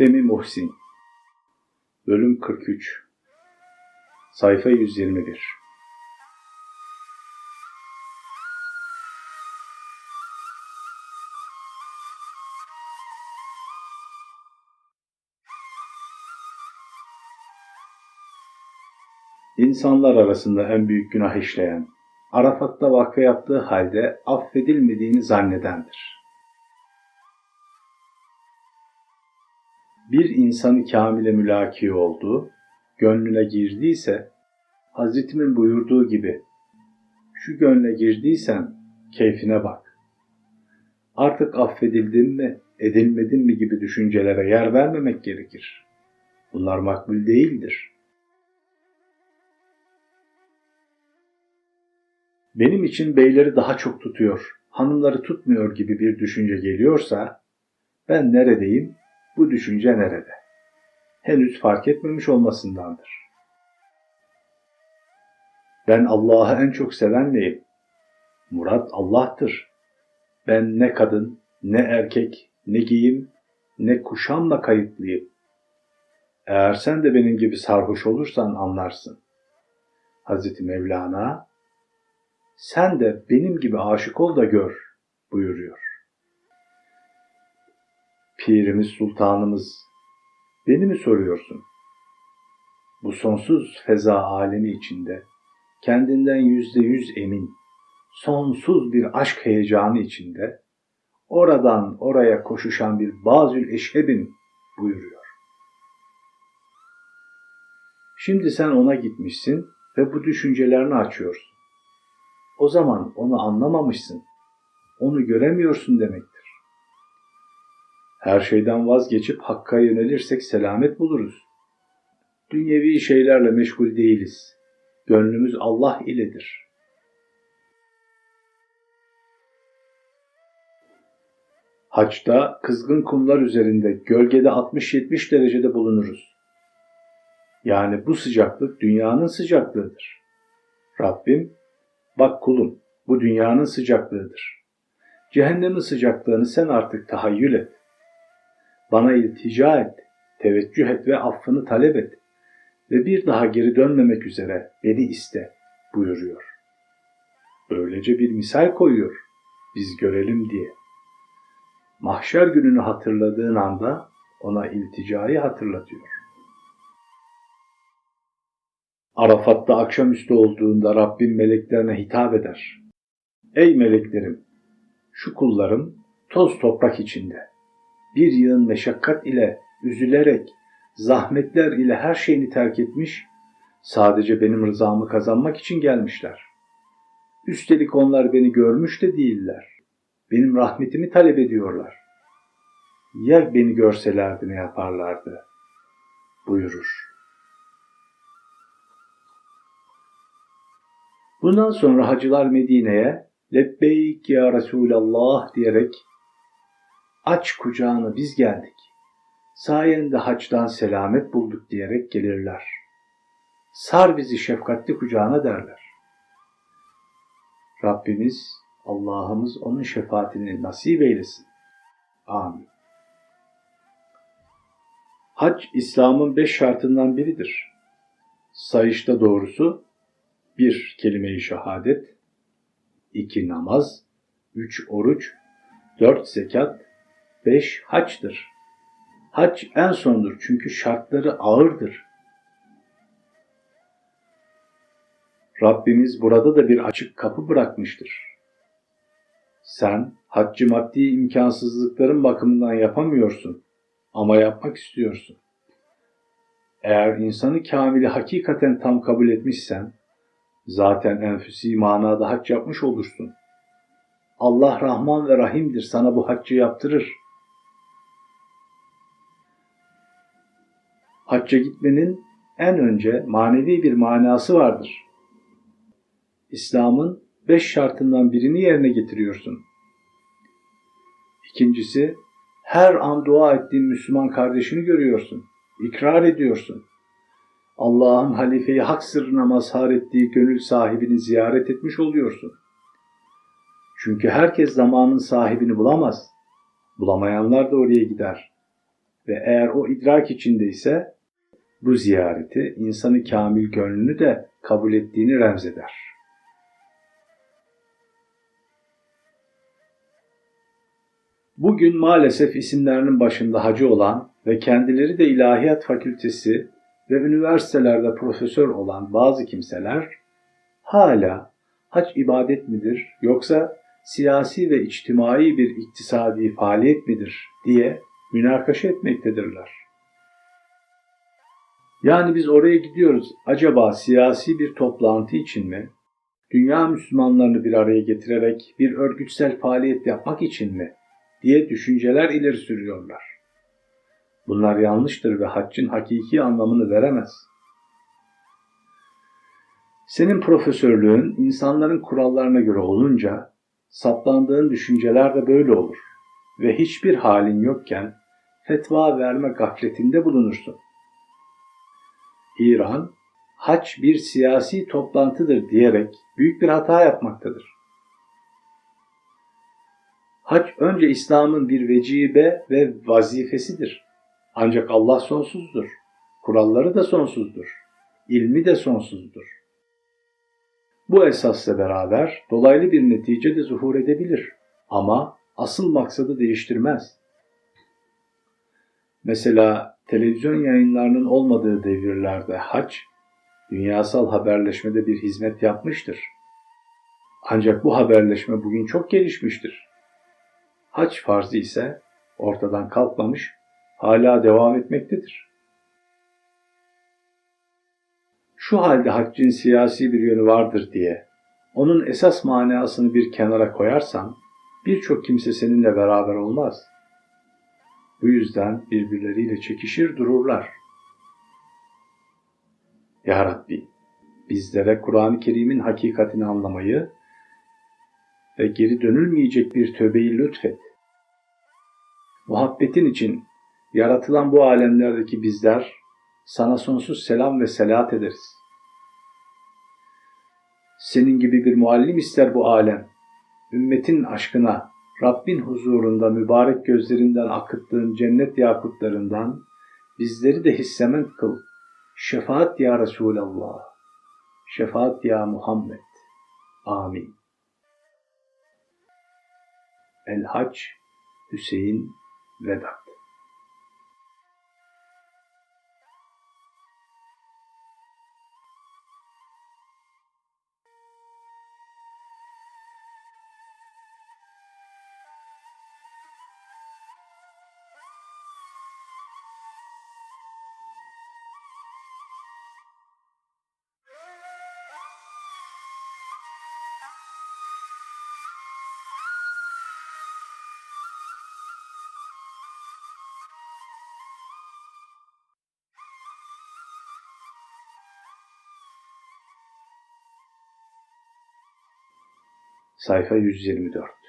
Femi Muhsin. Bölüm 43 Sayfa 121 İnsanlar arasında en büyük günah işleyen, Arafat'ta vakfe yaptığı halde affedilmediğini zannedendir. Bir insanı kamile mülaki oldu, gönlüne girdiyse, Hazretimin buyurduğu gibi, şu gönle girdiysen keyfine bak. Artık affedildin mi, edilmedin mi gibi düşüncelere yer vermemek gerekir. Bunlar makbul değildir.'' benim için beyleri daha çok tutuyor, hanımları tutmuyor gibi bir düşünce geliyorsa, ben neredeyim, bu düşünce nerede? Henüz fark etmemiş olmasındandır. Ben Allah'ı en çok sevenleyim. Murat Allah'tır. Ben ne kadın, ne erkek, ne giyim, ne kuşamla kayıtlıyım. Eğer sen de benim gibi sarhoş olursan anlarsın. Hazreti Mevlana sen de benim gibi aşık ol da gör buyuruyor. Pirimiz sultanımız beni mi soruyorsun? Bu sonsuz feza alemi içinde kendinden yüzde yüz emin, sonsuz bir aşk heyecanı içinde oradan oraya koşuşan bir bazül eşhebim buyuruyor. Şimdi sen ona gitmişsin ve bu düşüncelerini açıyorsun o zaman onu anlamamışsın. Onu göremiyorsun demektir. Her şeyden vazgeçip Hakk'a yönelirsek selamet buluruz. Dünyevi şeylerle meşgul değiliz. Gönlümüz Allah iledir. Haçta kızgın kumlar üzerinde gölgede 60-70 derecede bulunuruz. Yani bu sıcaklık dünyanın sıcaklığıdır. Rabbim Bak kulum, bu dünyanın sıcaklığıdır. Cehennemin sıcaklığını sen artık tahayyül et. Bana iltica et, teveccüh et ve affını talep et ve bir daha geri dönmemek üzere beni iste buyuruyor. Böylece bir misal koyuyor, biz görelim diye. Mahşer gününü hatırladığın anda ona ilticayı hatırlatıyor. Arafat'ta akşamüstü olduğunda Rabbim meleklerine hitap eder. Ey meleklerim! Şu kullarım toz toprak içinde. Bir yığın meşakkat ile, üzülerek, zahmetler ile her şeyini terk etmiş, sadece benim rızamı kazanmak için gelmişler. Üstelik onlar beni görmüş de değiller. Benim rahmetimi talep ediyorlar. Ya beni görselerdi ne yaparlardı? buyurur. Bundan sonra hacılar Medine'ye lebbeyk ya Resulallah diyerek aç kucağına biz geldik. Sayende haçtan selamet bulduk diyerek gelirler. Sar bizi şefkatli kucağına derler. Rabbimiz, Allah'ımız onun şefaatini nasip eylesin. Amin. Hac, İslam'ın beş şartından biridir. Sayışta doğrusu 1. Kelime-i şehadet 2. Namaz 3. Oruç 4. Zekat 5. Haçtır. Hac en sondur çünkü şartları ağırdır. Rabbimiz burada da bir açık kapı bırakmıştır. Sen haccı maddi imkansızlıkların bakımından yapamıyorsun ama yapmak istiyorsun. Eğer insanı kamili hakikaten tam kabul etmişsen, Zaten enfüsi manada hac yapmış olursun. Allah Rahman ve Rahim'dir sana bu haccı yaptırır. Hacca gitmenin en önce manevi bir manası vardır. İslam'ın beş şartından birini yerine getiriyorsun. İkincisi, her an dua ettiğin Müslüman kardeşini görüyorsun, ikrar ediyorsun. Allah'ın halifeyi hak sırrına mazhar ettiği gönül sahibini ziyaret etmiş oluyorsun. Çünkü herkes zamanın sahibini bulamaz. Bulamayanlar da oraya gider. ve eğer o idrak içindeyse bu ziyareti insanı kamil gönlünü de kabul ettiğini remzeder. Bugün maalesef isimlerinin başında hacı olan ve kendileri de ilahiyat fakültesi ve üniversitelerde profesör olan bazı kimseler hala hac ibadet midir yoksa siyasi ve içtimai bir iktisadi faaliyet midir diye münakaşa etmektedirler. Yani biz oraya gidiyoruz acaba siyasi bir toplantı için mi? Dünya Müslümanlarını bir araya getirerek bir örgütsel faaliyet yapmak için mi? diye düşünceler ileri sürüyorlar. Bunlar yanlıştır ve haccın hakiki anlamını veremez. Senin profesörlüğün insanların kurallarına göre olunca saplandığın düşünceler de böyle olur ve hiçbir halin yokken fetva verme gafletinde bulunursun. İran, haç bir siyasi toplantıdır diyerek büyük bir hata yapmaktadır. Hac önce İslam'ın bir vecibe ve vazifesidir. Ancak Allah sonsuzdur. Kuralları da sonsuzdur. İlmi de sonsuzdur. Bu esasla beraber dolaylı bir netice de zuhur edebilir. Ama asıl maksadı değiştirmez. Mesela televizyon yayınlarının olmadığı devirlerde hac, dünyasal haberleşmede bir hizmet yapmıştır. Ancak bu haberleşme bugün çok gelişmiştir. Hac farzı ise ortadan kalkmamış, hala devam etmektedir. Şu halde haccın siyasi bir yönü vardır diye onun esas manasını bir kenara koyarsan birçok kimse seninle beraber olmaz. Bu yüzden birbirleriyle çekişir dururlar. Ya Rabbi, bizlere Kur'an-ı Kerim'in hakikatini anlamayı ve geri dönülmeyecek bir tövbeyi lütfet. Muhabbetin için yaratılan bu alemlerdeki bizler sana sonsuz selam ve selat ederiz. Senin gibi bir muallim ister bu alem. Ümmetin aşkına, Rabbin huzurunda mübarek gözlerinden akıttığın cennet yakutlarından bizleri de hissemen kıl. Şefaat ya Resulallah. Şefaat ya Muhammed. Amin. El Hac Hüseyin Vedat Sayfa 124